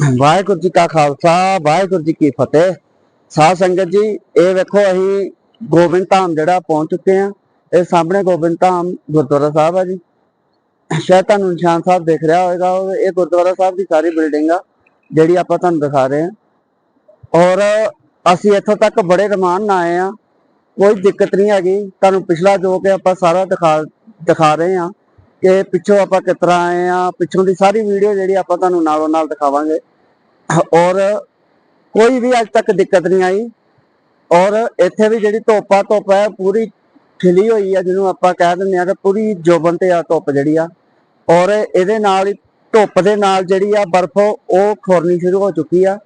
ਵਾਹਿਗੁਰੂ ਜੀ ਕਾ ਖਾਲਸਾ, ਵਾਹਿਗੁਰੂ ਜੀ ਕੀ ਫਤਿਹ। ਸਾਧ ਸੰਗਤ ਜੀ, ਇਹ ਵੇਖੋ ਅਸੀਂ ਗੋਬਿੰਦ ਧਾਮ ਜਿਹੜਾ ਪਹੁੰਚ ਚੁੱਕੇ ਆ ਇਹ ਸਾਹਮਣੇ ਗੋਬਿੰਦ ਧਾਮ ਗੁਰਦੁਆਰਾ ਸਾਹਿਬ ਆ ਜੀ। ਸ਼ਾਇਦ ਤੁਹਾਨੂੰ ਨਿਸ਼ਾਨ ਸਾਹਿਬ ਦੇਖ ਰਿਹਾ ਹੋਵੇਗਾ ਇਹ ਗੁਰਦੁਆਰਾ ਸਾਹਿਬ ਦੀ ਸਾਰੀ ਬਿਲਡਿੰਗ ਆ, ਜਿਹੜੀ ਆਪਾਂ ਤੁਹਾਨੂੰ ਦਿਖਾ ਰਹੇ ਆ ਔਰ ਅਸੀਂ ਇੱਥੋਂ ਤੱਕ ਬੜੇ ਰਮਾਨ ਨਾਲ ਆਏ ਆ ਕੋਈ ਦਿੱਕਤ ਨਹੀਂ ਹੈਗੀ। ਤੁਹਾਨੂੰ ਪਿਛਲਾ ਜੋ ਕਿ ਆਪਾਂ ਸਾਰਾ ਦਿਖਾ ਦਿਖਾ ਰਹੇ ਆ ਕਿ ਪਿੱਛੋਂ ਆਪਾਂ ਕਿਸ ਤਰ੍ਹਾਂ ਆਏ ਆ ਪਿੱਛੋਂ ਦੀ ਸਾਰੀ ਵੀਡੀਓ ਜਿਹੜੀ ਆਪਾਂ ਤੁਹਾਨੂੰ ਨਾਲੋਂ ਨਾਲ ਦਿਖਾਵਾਂਗੇ। ਔਰ ਕੋਈ ਵੀ ਅੱਜ ਤੱਕ ਦਿੱਕਤ ਨਹੀਂ ਆਈ। ਔਰ ਇੱਥੇ ਵੀ ਜਿਹੜੀ ਧੋਪਾ ਆ ਧੁੱਪ ਹੈ, ਪੂਰੀ ਖਿਲੀ ਹੋਈ ਹੈ ਜਿਹਨੂੰ ਆਪਾਂ ਕਹਿ ਦਿੰਦੇ ਆ ਕਿ ਪੂਰੀ ਜੋਬਨ ਤੇ ਆ ਧੁੱਪ ਜਿਹੜੀ ਆ। ਔਰ ਇਹਦੇ ਨਾਲ ਹੀ ਧੁੱਪ ਦੇ ਨਾਲ ਜਿਹੜੀ ਆ ਬਰਫ਼, ਉਹ ਖੋਰਨੀ ਸ਼ੁਰੂ ਹੋ ਚੁੱਕੀ ਆ।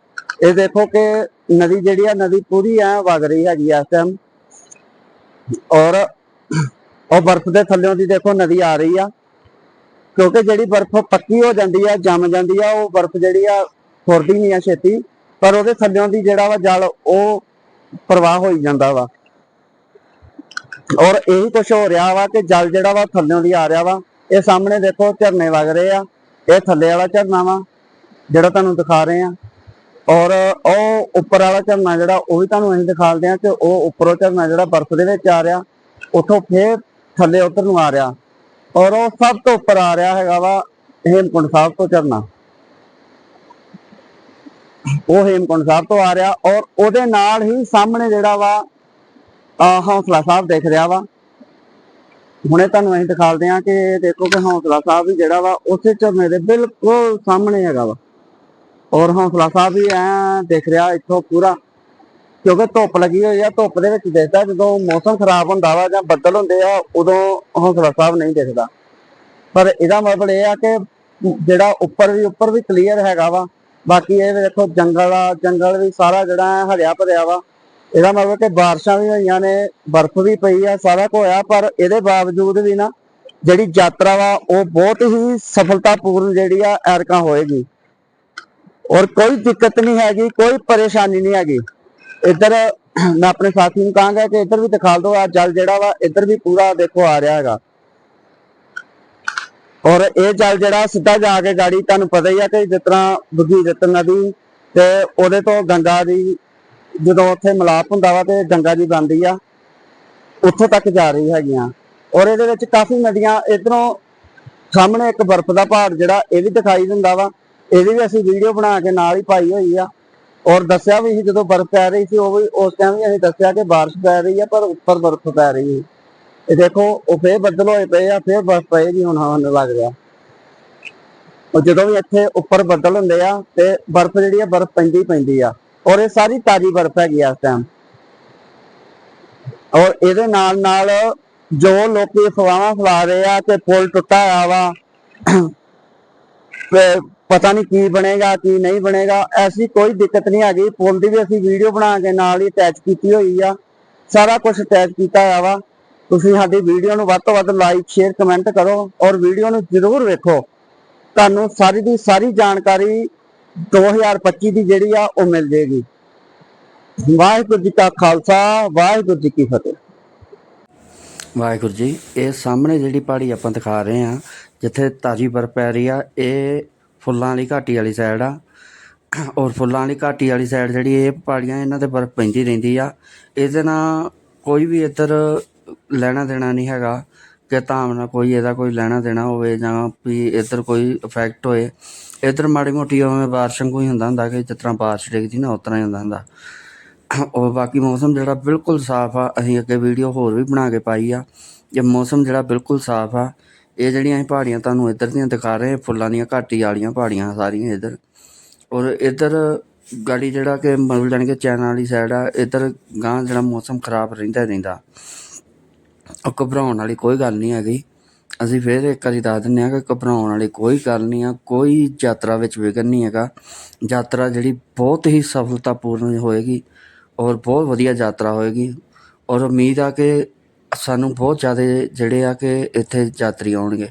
ਇਹ ਦੇਖੋ ਕਿ ਨਦੀ ਜਿਹੜੀ ਆ, ਨਦੀ ਪੂਰੀ ਐ ਵਗ ਰਹੀ ਹੈਗੀ ਆ ਇਸ ਟਾਈਮ ਔਰ ਉਹ ਬਰਫ਼ ਦੇ ਥੱਲਿਓਂ ਦੀ ਦੇਖੋ ਨਦੀ ਆ ਰਹੀ ਆ। ਕਿਉਂਕਿ ਜਿਹੜੀ ਬਰਫ਼ ਪੱਕੀ ਹੋ ਜਾਂਦੀ ਆ, ਜੰਮ ਜਾਂਦੀ ਆ, ਉਹ ਬਰਫ਼ ਜਿਹੜੀ ਆ ਫੁਰਦੀ ਨਹੀਂ ਆ ਛੇਤੀ, ਪਰ ਉਹਦੇ ਥੱਲਿਓਂ ਦੀ ਜਿਹੜਾ ਵਾ ਜਲ ਉਹ ਪ੍ਰਵਾਹ ਹੋਈ ਜਾਂਦਾ ਵਾ। ਔਰ ਇਹੀ ਕੁਝ ਹੋ ਰਿਹਾ ਵਾ ਕਿ ਜਲ ਜਿਹੜਾ ਵਾ ਥੱਲਿਓਂ ਦੀ ਆ ਰਿਹਾ ਵਾ। ਇਹ ਸਾਹਮਣੇ ਦੇਖੋ ਝਰਨੇ ਵਗ ਰਹੇ ਆ। ਇਹ ਥੱਲੇ ਵਾਲਾ ਝਰਨਾ ਵਾ, ਜਿਹੜਾ ਤੁਹਾਨੂੰ ਦਿਖਾ ਰਹੇ ਆ। ਔਰ ਉਹ ਉੱਪਰ ਵਾਲਾ ਝਰਨਾ ਜਿਹੜਾ, ਉਹ ਵੀ ਤੁਹਾਨੂੰ ਅਸੀਂ ਦਿਖਾਲਦੇ ਆ ਕਿ ਉਹ ਉੱਪਰੋਂ ਝਰਨਾ ਜਿਹੜਾ ਬਰਫ਼ ਦੇ ਵਿੱਚ ਆ ਰਿਹਾ, ਉੱਥੋਂ ਫੇਰ ਥੱਲੇ ਉਧਰ ਨੂੰ ਆ ਰਿਹਾ। ਔਰ ਉਹ ਸਭ ਤੋਂ ਉੱਪਰ ਆ ਰਿਹਾ ਹੈਗਾ ਵਾ, ਹੇਮਕੁੰਟ ਸਾਹਿਬ ਤੋਂ ਝਰਨਾ। ਉਹ ਹੇਮਕੁੰਡ ਸਾਹਿਬ ਤੋਂ ਆ ਰਿਹਾ ਔਰ ਉਹਦੇ ਨਾਲ ਹੀ ਸਾਹਮਣੇ ਜਿਹੜਾ ਵਾ ਹੌਸਲਾ ਸਾਹਿਬ ਦਿਖ ਰਿਹਾ ਵਾ। ਹੁਣੇ ਤੁਹਾਨੂੰ ਅਸੀਂ ਦਿਖਾਲਦੇ ਆ ਕਿ ਦੇਖੋ ਕਿ ਹੌਸਲਾ ਸਾਹਿਬ ਵੀ ਜਿਹੜਾ ਵਾ, ਉਸੇ ਝਰਨੇ ਦੇ ਬਿਲਕੁਲ ਸਾਹਮਣੇ ਹੈਗਾ ਵਾ। ਔਰ ਹੌਸਲਾ ਸਾਹਿਬ ਵੀ ਐ ਦਿਖ ਰਿਹਾ ਇੱਥੋਂ ਪੂਰਾ, ਕਿਉਂਕਿ ਧੁੱਪ ਲੱਗੀ ਹੋਈ ਆ, ਧੁੱਪ ਦੇ ਵਿੱਚ ਦਿਖਦਾ ਜਦੋਂ ਮੌਸਮ ਖਰਾਬ ਹੁੰਦਾ ਵਾ ਜਾਂ ਬੱਦਲ ਹੁੰਦੇ ਆ, ਉਦੋਂ ਹੌਸਲਾ ਸਾਹਿਬ ਨਹੀਂ ਦਿਖਦਾ। ਪਰ ਇਹਦਾ ਮਤਲਬ ਇਹ ਆ ਕਿ ਜਿਹੜਾ ਉੱਪਰ ਵੀ ਉੱਪਰ ਵੀ ਕਲੀਅਰ ਹੈਗਾ ਵਾ ਬਾਕੀ ਇਹ ਦੇਖੋ ਜੰਗਲ ਆ, ਜੰਗਲ ਵੀ ਸਾਰਾ ਜਿਹੜਾ ਹਰਿਆ ਭਰਿਆ ਵਾ। ਇਹਦਾ ਮਤਲਬ ਕਿ ਬਾਰਿਸ਼ਾਂ ਵੀ ਹੋਈਆਂ ਨੇ, ਬਰਫ਼ ਵੀ ਪਈ ਆ, ਸਾਰਾ ਕੁਝ ਹੋਇਆ ਪਰ ਇਹਦੇ ਬਾਵਜੂਦ ਵੀ ਨਾ ਜਿਹੜੀ ਯਾਤਰਾ ਵਾ, ਉਹ ਬਹੁਤ ਹੀ ਸਫਲਤਾਪੂਰਨ ਜਿਹੜੀ ਆ ਐਰਕਾਂ ਹੋਏਗੀ। ਔਰ ਕੋਈ ਦਿੱਕਤ ਨਹੀਂ ਹੈਗੀ, ਕੋਈ ਪਰੇਸ਼ਾਨੀ ਨਹੀਂ ਹੈਗੀ। ਇੱਧਰ ਮੈਂ ਆਪਣੇ ਸਾਥੀ ਨੂੰ ਕਹਾਂਗਾ ਕਿ ਇੱਧਰ ਵੀ ਦਿਖਾ ਦਿਓ ਆ ਜਲ ਜਿਹੜਾ ਵਾ, ਇੱਧਰ ਵੀ ਪੂਰਾ ਦੇਖੋ ਆ ਰਿਹਾ ਹੈਗਾ। ਔਰ ਇਹ ਜਲ ਜਿਹੜਾ ਸਿੱਧਾ ਜਾ ਕੇ ਗਾੜੀ, ਤੁਹਾਨੂੰ ਪਤਾ ਹੀ ਆ ਕਿ ਜਿਸ ਤਰ੍ਹਾਂ ਭਗੀਰਥ ਨਦੀ ਤੇ ਉਹਦੇ ਤੋਂ ਗੰਗਾ ਦੀ ਜਦੋਂ ਉੱਥੇ ਮਿਲਾਪ ਹੁੰਦਾ ਵਾ ਤੇ ਗੰਗਾ ਜੀ ਬਣਦੀ ਆ, ਉੱਥੋਂ ਤੱਕ ਜਾ ਰਹੀ ਹੈਗੀਆਂ। ਔਰ ਇਹਦੇ ਵਿੱਚ ਕਾਫੀ ਨਦੀਆਂ ਇਧਰੋਂ ਸਾਹਮਣੇ ਇੱਕ ਬਰਫ਼ ਦਾ ਪਹਾੜ ਜਿਹੜਾ, ਇਹ ਵੀ ਦਿਖਾਈ ਦਿੰਦਾ ਵਾ। ਇਹਦੀ ਵੀ ਅਸੀਂ ਵੀਡੀਓ ਬਣਾ ਕੇ ਨਾਲ ਹੀ ਪਾਈ ਹੋਈ ਆ। ਔਰ ਦੱਸਿਆ ਵੀ ਸੀ ਜਦੋਂ ਬਰਫ਼ ਪੈ ਰਹੀ ਸੀ, ਉਹ ਵੀ ਉਸ ਟਾਈਮ ਵੀ ਅਸੀਂ ਦੱਸਿਆ ਕਿ ਬਾਰਿਸ਼ ਪੈ ਰਹੀ ਆ, ਪਰ ਉੱਪਰ ਬਰਫ਼ ਪੈ ਰਹੀ ਹੈ ਇਹ ਦੇਖੋ, ਉਹ ਫੇਰ ਬੱਦਲ ਹੋਏ ਪਏ ਆ, ਫੇਰ ਬਰਫ਼ ਪਏਗੀ ਹੁਣ ਹਵਾ ਲੱਗ ਰਿਹਾ। ਉਹ ਜਦੋਂ ਵੀ ਇੱਥੇ ਉੱਪਰ ਬੱਦਲ ਹੁੰਦੇ ਆ, ਤੇ ਬਰਫ਼ ਜਿਹੜੀ ਆ, ਬਰਫ਼ ਪੈਂਦੀ ਪੈਂਦੀ ਆ। ਔਰ ਇਹ ਸਾਰੀ ਤਾਜ਼ੀ ਬਰਫ਼ ਹੈਗੀ ਆ ਇਸ ਟਾਈਮ ਔਰ ਇਹਦੇ ਨਾਲ ਨਾਲ ਜੋ ਲੋਕੀ ਅਫਵਾਹਾਂ ਫੈਲਾ ਰਹੇ ਆ ਤੇ ਪੁਲ ਟੁੱਟਾ ਆ ਵਾ ਪਤਾ ਨਹੀਂ ਕੀ ਬਣੇਗਾ, ਕੀ ਨਹੀਂ ਬਣੇਗਾ, ਐਸੀ ਕੋਈ ਦਿੱਕਤ ਨਹੀਂ ਹੈਗੀ। ਪੁਲ ਦੀ ਵੀ ਅਸੀਂ ਵੀਡੀਓ ਬਣਾ ਕੇ ਨਾਲ ਹੀ ਅਟੈਚ ਕੀਤੀ ਹੋਈ ਆ। ਸਾਰਾ ਕੁਝ ਅਟੈਚ ਕੀਤਾ ਹੋਇਆ ਵਾ। ਤੁਸੀਂ ਸਾਡੀ ਵੀਡੀਓ ਨੂੰ ਵੱਧ ਤੋਂ ਵੱਧ ਲਾਈਕ ਸ਼ੇਅਰ ਕਮੈਂਟ ਕਰੋ ਔਰ ਵੀਡੀਓ ਨੂੰ ਜ਼ਰੂਰ ਵੇਖੋ। ਤੁਹਾਨੂੰ ਸਾਰੀ ਦੀ ਸਾਰੀ ਜਾਣਕਾਰੀ 2025 ਦੀ ਜਿਹੜੀ ਆ, ਉਹ ਮਿਲ ਜੇਗੀ ਵਾਹਿਗੁਰੂ ਜੀ ਕਾ ਖਾਲਸਾ, ਵਾਹਿਗੁਰੂ ਜੀ ਕੀ ਫਤਿਹ। ਵਾਹਿਗੁਰੂ ਜੀ, ਇਹ ਸਾਹਮਣੇ ਜਿਹੜੀ ਪਹਾੜੀ ਆਪਾਂ ਦਿਖਾ ਰਹੇ ਆ ਜਿੱਥੇ ਤਾਜੀ ਬਰਫ਼ ਪੈ ਰਹੀ ਆ, ਇਹ ਫੁੱਲਾਂ ਵਾਲੀ ਘਾਟੀ ਵਾਲੀ ਸਾਈਡ ਆ। ਔਰ ਫੁੱਲਾਂ ਵਾਲੀ ਘਾਟੀ ਵਾਲੀ ਸਾਈਡ ਜਿਹੜੀ ਇਹ ਪਹਾੜੀਆਂ, ਇਹਨਾਂ ਤੇ ਬਰਫ਼ ਪੈਂਦੀ ਰਹਿੰਦੀ ਆ। ਇਹਦੇ ਨਾਲ ਕੋਈ ਵੀ ਇੱਧਰ ਲੈਣਾ ਦੇਣਾ ਨਹੀਂ ਹੈਗਾ ਕਿ ਧਾਮ ਨਾਲ ਕੋਈ ਇਹਦਾ ਕੋਈ ਲੈਣਾ ਦੇਣਾ ਹੋਵੇ ਜਾਂ ਵੀ ਇੱਧਰ ਕੋਈ ਇਫੈਕਟ ਹੋਏ। ਇੱਧਰ ਮਾੜੀ ਮੋਟੀ ਉਵੇਂ ਬਾਰਿਸ਼ਾਂ ਕੋਈ ਹੁੰਦਾ ਹੁੰਦਾ ਕਿ ਜਿਸ ਤਰ੍ਹਾਂ ਬਾਰਿਸ਼ ਡਿੱਗਦੀ ਨਾ ਉਸ ਹੀ ਹੁੰਦਾ ਹੁੰਦਾ। ਔਰ ਬਾਕੀ ਮੌਸਮ ਜਿਹੜਾ ਬਿਲਕੁਲ ਸਾਫ਼ ਆ, ਅਸੀਂ ਅੱਗੇ ਵੀਡੀਓ ਹੋਰ ਵੀ ਬਣਾ ਕੇ ਪਾਈ ਆ। ਇਹ ਮੌਸਮ ਜਿਹੜਾ ਬਿਲਕੁਲ ਸਾਫ਼ ਆ। ਇਹ ਜਿਹੜੀਆਂ ਅਸੀਂ ਪਹਾੜੀਆਂ ਤੁਹਾਨੂੰ ਇੱਧਰ ਦੀਆਂ ਦਿਖਾ ਰਹੇ ਫੁੱਲਾਂ ਦੀਆਂ ਘਾਟੀ ਵਾਲੀਆਂ ਪਹਾੜੀਆਂ ਸਾਰੀਆਂ ਇੱਧਰ। ਔਰ ਇੱਧਰ ਗਾੜੀ ਜਿਹੜਾ ਕਿ ਮਤਲਬ ਜਾਣੀ ਕਿ ਚੈਨਲ ਵਾਲੀ ਸਾਈਡ ਆ, ਇੱਧਰ ਗਾਂ ਜਿਹੜਾ ਮੌਸਮ ਖਰਾਬ ਰਹਿੰਦਾ ਰਹਿੰਦਾ। ਉਹ ਘਬਰਾਉਣ ਵਾਲੀ ਕੋਈ ਗੱਲ ਨਹੀਂ ਹੈਗੀ। ਅਸੀਂ ਫਿਰ ਇੱਕ ਵਾਰੀ ਦੱਸ ਦਿੰਦੇ ਹਾਂ ਕਿ ਘਬਰਾਉਣ ਵਾਲੀ ਕੋਈ ਗੱਲ ਨਹੀਂ ਆ, ਕੋਈ ਯਾਤਰਾ ਵਿੱਚ ਵਿਘਨ ਨਹੀਂ ਹੈਗਾ। ਯਾਤਰਾ ਜਿਹੜੀ ਬਹੁਤ ਹੀ ਸਫਲਤਾਪੂਰਨ ਹੋਏਗੀ ਔਰ ਬਹੁਤ ਵਧੀਆ ਯਾਤਰਾ ਹੋਏਗੀ। ਔਰ ਉਮੀਦ ਆ ਕਿ ਸਾਨੂੰ ਬਹੁਤ ਜ਼ਿਆਦਾ ਜਿਹੜੇ ਆ ਕਿ ਇੱਥੇ ਯਾਤਰੀ ਆਉਣਗੇ।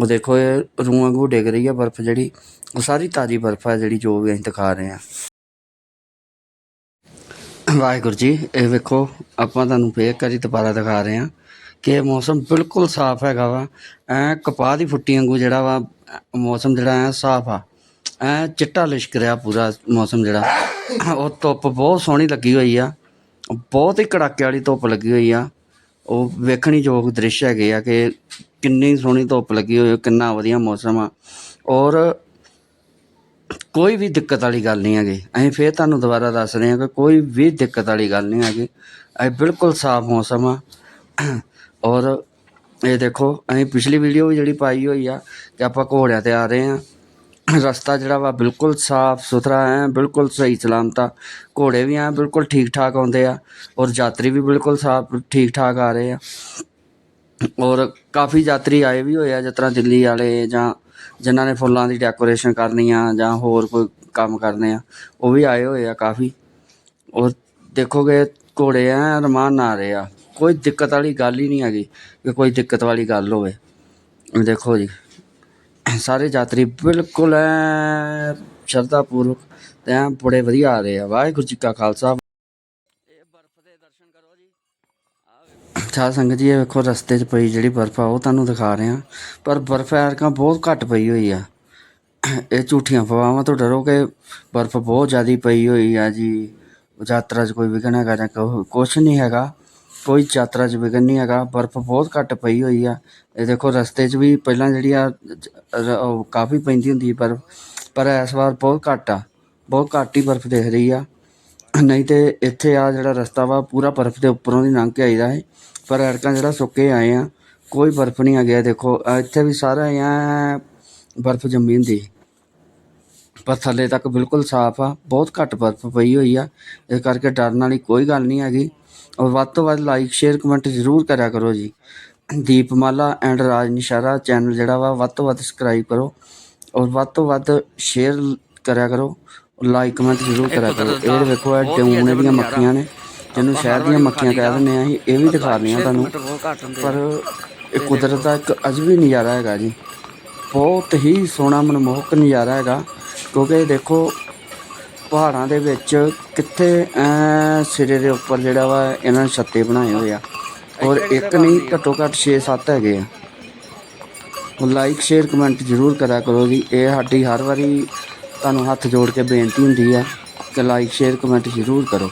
ਉਹ ਦੇਖੋ, ਇਹ ਰੂਹਾਂ ਵਾਂਗੂ ਡਿੱਗ ਰਹੀ ਆ ਬਰਫ਼ ਜਿਹੜੀ। ਉਹ ਸਾਰੀ ਤਾਜ਼ੀ ਬਰਫ਼ ਆ ਜਿਹੜੀ ਜੋ ਵੀ ਅਸੀਂ ਦਿਖਾ ਰਹੇ ਆ। ਵਾਹਿਗੁਰੂ ਜੀ, ਇਹ ਵੇਖੋ, ਆਪਾਂ ਤੁਹਾਨੂੰ ਫੇਰ ਕਰੀ ਦੁਬਾਰਾ ਦਿਖਾ ਰਹੇ ਆ। ਕਿ ਮੌਸਮ ਬਿਲਕੁਲ ਸਾਫ਼ ਹੈਗਾ ਵਾ। ਐ ਕਪਾਹ ਦੀ ਫੁੱਟੀ ਵਾਂਗੂ ਜਿਹੜਾ ਵਾ ਮੌਸਮ ਜਿਹੜਾ ਐ ਸਾਫ਼ ਆ। ਐ ਚਿੱਟਾ ਲਿਸ਼ਕ ਰਿਹਾ ਪੂਰਾ ਮੌਸਮ ਜਿਹੜਾ। ਉਹ ਧੁੱਪ ਬਹੁਤ ਸੋਹਣੀ ਲੱਗੀ ਹੋਈ ਆ। ਬਹੁਤ ਹੀ ਕੜਾਕੇ ਵਾਲੀ ਧੁੱਪ ਲੱਗੀ ਹੋਈ ਆ। ਉਹ ਵੇਖਣੀ ਯੋਗ ਦ੍ਰਿਸ਼ ਹੈਗੇ ਆ ਕਿ ਕਿੰਨੀ ਸੋਹਣੀ ਧੁੱਪ ਲੱਗੀ ਹੋਈ ਆ, ਕਿੰਨਾ ਵਧੀਆ ਮੌਸਮ ਆ। ਔਰ ਕੋਈ ਵੀ ਦਿੱਕਤ ਵਾਲੀ ਗੱਲ ਨਹੀਂ ਹੈਗੀ। ਅਸੀਂ ਫੇਰ ਤੁਹਾਨੂੰ ਦੁਬਾਰਾ ਦੱਸ ਰਹੇ ਹਾਂ ਕਿ ਕੋਈ ਵੀ ਦਿੱਕਤ ਵਾਲੀ ਗੱਲ ਨਹੀਂ ਹੈਗੀ। ਇਹ ਬਿਲਕੁਲ ਸਾਫ਼ ਮੌਸਮ ਆ। ਔਰ ਇਹ ਦੇਖੋ, ਅਸੀਂ ਪਿਛਲੀ ਵੀਡੀਓ ਵੀ ਜਿਹੜੀ ਪਾਈ ਹੋਈ ਆ ਕਿ ਆਪਾਂ ਘੋੜਿਆਂ ਤੇ ਆ ਰਹੇ ਹਾਂ। ਰਸਤਾ ਜਿਹੜਾ ਵਾ ਬਿਲਕੁਲ ਸਾਫ਼ ਸੁਥਰਾ ਹੈ, ਬਿਲਕੁਲ ਸਹੀ ਸਲਾਮਤ। ਆ ਘੋੜੇ ਵੀ ਆ ਬਿਲਕੁਲ ਠੀਕ ਠਾਕ ਆਉਂਦੇ ਆ ਔਰ ਯਾਤਰੀ ਵੀ ਬਿਲਕੁਲ ਸਾਫ਼, ਠੀਕ ਠਾਕ ਆ ਰਹੇ ਆ। ਔਰ ਕਾਫੀ ਯਾਤਰੀ ਆਏ ਵੀ ਹੋਏ ਆ, ਜਿਸ ਤਰ੍ਹਾਂ ਦਿੱਲੀ ਵਾਲੇ ਜਾਂ ਜਿਨ੍ਹਾਂ ਨੇ ਫੁੱਲਾਂ ਦੀ ਡੈਕੋਰੇਸ਼ਨ ਕਰਨੀ ਆ ਜਾਂ ਹੋਰ ਕੋਈ ਕੰਮ ਕਰਨੇ ਆ, ਉਹ ਵੀ ਆਏ ਹੋਏ ਆ ਕਾਫੀ। ਔਰ ਦੇਖੋਗੇ ਘੋੜੇ ਆ ਰਮਾਨ ਆ ਰਹੇ ਆ। ਕੋਈ ਦਿੱਕਤ ਵਾਲੀ ਗੱਲ ਹੀ ਨਹੀਂ ਹੈਗੀ ਕਿ ਕੋਈ ਦਿੱਕਤ ਵਾਲੀ ਗੱਲ ਹੋਵੇ। ਦੇਖੋ ਜੀ ਸਾਰੇ ਯਾਤਰੀ ਬਿਲਕੁਲ ਐ ਸ਼ਰਧਾ ਪੂਰਵਕ ਤੇ ਐਂ ਬੜੇ ਵਧੀਆ ਆ ਰਹੇ ਆ। ਵਾਹਿਗੁਰੂ ਜੀ ਕਾ ਖਾਲਸਾ। ਇਹ ਬਰਫ਼ ਦੇ ਦਰਸ਼ਨ ਕਰੋ ਜੀ। ਸਾਧ ਸੰਗਤ ਜੀ ਇਹ ਵੇਖੋ ਰਸਤੇ 'ਚ ਪਈ ਜਿਹੜੀ ਬਰਫ਼ ਆ ਉਹ ਤੁਹਾਨੂੰ ਦਿਖਾ ਰਹੇ ਆ। ਪਰ ਬਰਫ਼ ਐਰਕਾਂ ਬਹੁਤ ਘੱਟ ਪਈ ਹੋਈ ਆ। ਇਹ ਝੂਠੀਆਂ ਫਵਾਵਾਂ ਤੋਂ ਡਰੋ ਕਿ ਬਰਫ਼ ਬਹੁਤ ਜ਼ਿਆਦੀ ਪਈ ਹੋਈ ਆ ਜੀ। ਯਾਤਰਾ 'ਚ ਕੋਈ ਵਿਘਨ ਹੈਗਾ ਜਾਂ ਕੁਛ ਨਹੀਂ ਹੈਗਾ। ਕੋਈ ਯਾਤਰਾ 'ਚ ਵਿਘਨ ਨਹੀਂ ਹੈਗਾ, ਬਰਫ਼ ਬਹੁਤ ਘੱਟ ਪਈ ਹੋਈ ਆ। ਇਹ ਦੇਖੋ, ਰਸਤੇ 'ਚ ਵੀ ਪਹਿਲਾਂ ਜਿਹੜੀ ਆ ਉਹ ਕਾਫੀ ਪੈਂਦੀ ਹੁੰਦੀ ਬਰਫ਼, ਪਰ ਇਸ ਵਾਰ ਬਹੁਤ ਘੱਟ ਆ। ਬਹੁਤ ਘੱਟ ਹੀ ਬਰਫ਼ ਦਿਖ ਰਹੀ ਆ। ਨਹੀਂ ਤੇ ਇੱਥੇ ਆ ਜਿਹੜਾ ਰਸਤਾ ਵਾ, ਪੂਰਾ ਬਰਫ਼ ਦੇ ਉੱਪਰੋਂ ਦੀ ਲੰਘ ਕੇ ਆਈਦਾ ਹੈ। ਪਰ ਐਰਕਾਂ ਜਿਹੜਾ ਸੁੱਕੇ ਆਏ ਆ, ਕੋਈ ਬਰਫ਼ ਨਹੀਂ ਆ ਗਿਆ ਦੇਖੋ ਇੱਥੇ ਵੀ ਸਾਰਾ ਐ ਬਰਫ਼ ਜੰਮੀ ਹੁੰਦੀ ਪਰ ਥੱਲੇ ਤੱਕ ਬਿਲਕੁਲ ਸਾਫ਼ ਆ। ਬਹੁਤ ਘੱਟ ਬਰਫ਼ ਪਈ ਹੋਈ ਆ। ਇਸ ਕਰਕੇ ਡਰਨ ਵਾਲੀ ਕੋਈ ਗੱਲ ਨਹੀਂ ਹੈਗੀ। ਔਰ ਵੱਧ ਤੋਂ ਵੱਧ ਲਾਈਕ ਸ਼ੇਅਰ ਕਮੈਂਟ ਜ਼ਰੂਰ ਕਰਿਆ ਕਰੋ ਜੀ। ਦੀਪਮਾਲਾ ਐਂਡ ਰਾਜ ਨਿਸ਼ਾਰਾ ਚੈਨਲ ਜਿਹੜਾ ਵਾ ਵੱਧ ਤੋਂ ਵੱਧ ਸਬਸਕ੍ਰਾਈਬ ਕਰੋ ਔਰ ਵੱਧ ਤੋਂ ਵੱਧ ਸ਼ੇਅਰ ਕਰਿਆ ਕਰੋ। ਲਾਈਕ ਕਮੈਂਟ ਜ਼ਰੂਰ ਕਰਿਆ ਕਰੋ। ਇਹ ਵੇਖੋ ਇਹ ਡੂਨੇ ਦੀਆਂ ਮੱਖੀਆਂ ਨੇ ਜਿਹਨੂੰ ਸ਼ਹਿਰ ਦੀਆਂ ਮੱਖੀਆਂ ਕਹਿ ਦਿੰਦੇ ਆ ਇਹ ਵੀ ਦਿਖਾ ਰਹੀਆਂ ਤੁਹਾਨੂੰ। ਪਰ ਇਹ ਕੁਦਰਤ ਦਾ ਇੱਕ ਅਜਬੀ ਨਜ਼ਾਰਾ ਹੈਗਾ ਜੀ। ਬਹੁਤ ਹੀ ਸੋਹਣਾ ਮਨਮੋਹਕ ਨਜ਼ਾਰਾ ਹੈਗਾ ਕਿਉਂਕਿ ਦੇਖੋ ਪਹਾੜਾਂ ਦੇ ਵਿੱਚ ਕਿੱਥੇ ਐ ਸਿਰੇ ਦੇ ਉੱਪਰ ਜਿਹੜਾ ਵਾ ਇਹਨਾਂ ਨੇ ਛੱਤੇ ਬਣਾਏ ਹੋਏ ਆ। ਔਰ ਇੱਕ ਨਹੀਂ ਘੱਟੋ ਘੱਟ 6-7 ਹੈਗੇ ਆ। ਲਾਈਕ ਸ਼ੇਅਰ ਕਮੈਂਟ ਜ਼ਰੂਰ ਕਰਿਆ ਕਰੋ ਜੀ। ਇਹ ਸਾਡੀ ਹਰ ਵਾਰੀ ਤੁਹਾਨੂੰ ਹੱਥ ਜੋੜ ਕੇ ਬੇਨਤੀ ਹੁੰਦੀ ਆ ਕਿ ਲਾਈਕ ਸ਼ੇਅਰ ਕਮੈਂਟ ਜ਼ਰੂਰ ਕਰੋ।